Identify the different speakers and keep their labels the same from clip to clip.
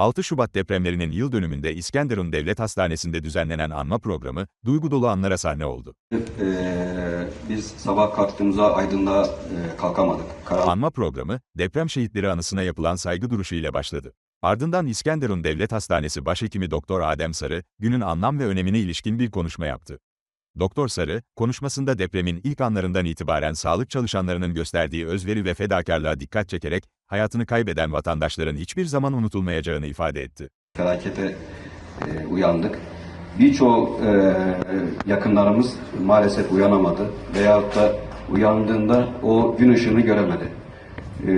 Speaker 1: 6 Şubat depremlerinin yıl dönümünde İskenderun Devlet Hastanesi'nde düzenlenen anma programı, duygu dolu anlara sahne oldu.
Speaker 2: Ee, biz sabah kalktığımızda aydınlığa e, kalkamadık. Karan-
Speaker 1: Anma programı, deprem şehitleri anısına yapılan saygı duruşu ile başladı. Ardından İskenderun Devlet Hastanesi Başhekimi Doktor Adem Sarı, günün anlam ve önemine ilişkin bir konuşma yaptı. Doktor Sarı, konuşmasında depremin ilk anlarından itibaren sağlık çalışanlarının gösterdiği özveri ve fedakarlığa dikkat çekerek, hayatını kaybeden vatandaşların hiçbir zaman unutulmayacağını ifade etti.
Speaker 2: felakete e, uyandık. Birçok e, yakınlarımız maalesef uyanamadı veyahut da uyandığında o gün ışığını göremedi. E,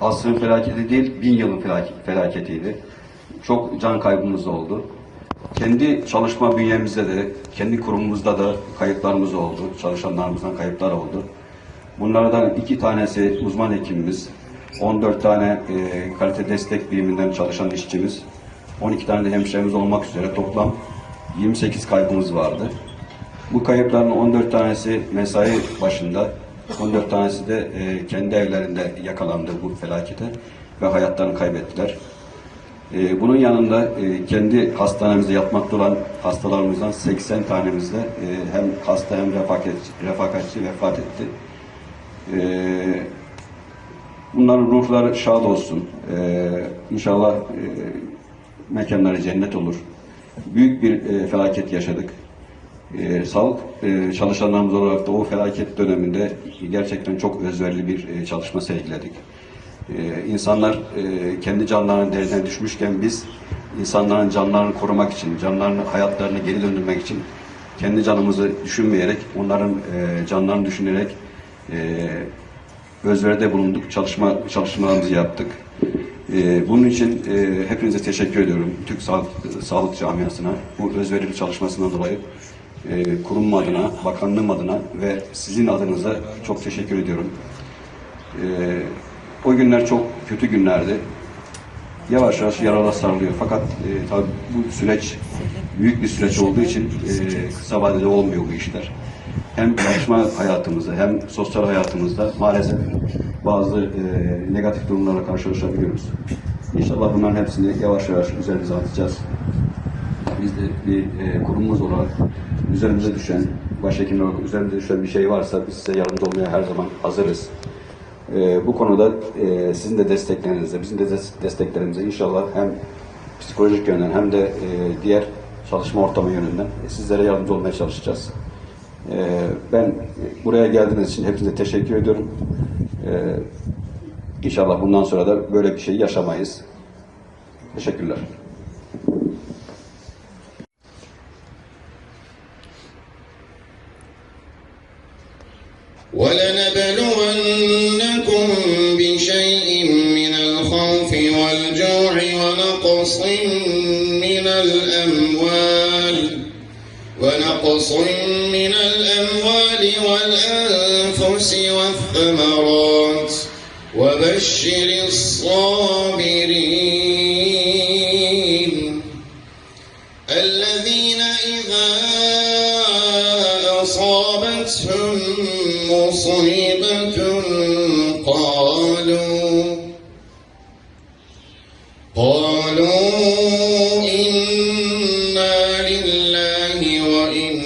Speaker 2: asrın felaketi değil, bin yılın felak- felaketiydi. Çok can kaybımız oldu. Kendi çalışma bünyemizde de, kendi kurumumuzda da kayıplarımız oldu. Çalışanlarımızdan kayıplar oldu. Bunlardan iki tanesi uzman hekimimiz, 14 tane e, kalite destek biriminden çalışan işçimiz, 12 tane de hemşiremiz olmak üzere toplam 28 kaybımız vardı. Bu kayıpların 14 tanesi mesai başında, 14 tanesi de e, kendi evlerinde yakalandı bu felakete ve hayatlarını kaybettiler. E, bunun yanında e, kendi hastanemizde yatmakta olan hastalarımızdan 80 tanemiz de e, hem hasta hem refakatçi, refakatçi vefat etti. E, bunların ruhları şad olsun. E, inşallah e, mekanları cennet olur. Büyük bir e, felaket yaşadık. E, sağlık e, çalışanlarımız olarak da o felaket döneminde gerçekten çok özverili bir e, çalışma sergiledik. E, insanlar e, kendi canlarının derdine düşmüşken biz insanların canlarını korumak için, canlarını, hayatlarını geri döndürmek için kendi canımızı düşünmeyerek, onların e, canlarını düşünerek e, özveride bulunduk, çalışma çalışmalarımızı yaptık. Bunun için hepinize teşekkür ediyorum. Türk Sağlık, Sağlık Camiası'na bu özverili çalışmasından dolayı e, kurum adına, bakanlığım adına ve sizin adınıza çok teşekkür ediyorum. E, o günler çok kötü günlerdi. Yavaş yavaş yaralar sarılıyor. Fakat e, tabii bu süreç büyük bir süreç olduğu için e, kısa vadede olmuyor bu işler. Hem çalışma hayatımızda hem sosyal hayatımızda maalesef bazı e, negatif durumlarla karşılaşabiliyoruz. İnşallah bunların hepsini yavaş yavaş üzerimize atacağız. Biz de bir e, kurumumuz olarak üzerimize düşen, başhekim olarak üzerimize düşen bir şey varsa biz size yardımcı olmaya her zaman hazırız. E, bu konuda e, sizin de desteklerinizle, bizim de des- desteklerimizle inşallah hem psikolojik yönden hem de e, diğer çalışma ortamı yönünden e, sizlere yardımcı olmaya çalışacağız. E, ben buraya geldiğiniz için hepinize teşekkür ediyorum. E, inşallah bundan sonra da böyle bir şey yaşamayız. Teşekkürler.
Speaker 3: ولنبلونكم ونقص من الأموال ونقص من الأموال والأنفس والثمرات. وبشر الصابرين. الذين إذا أصابتهم مصيبة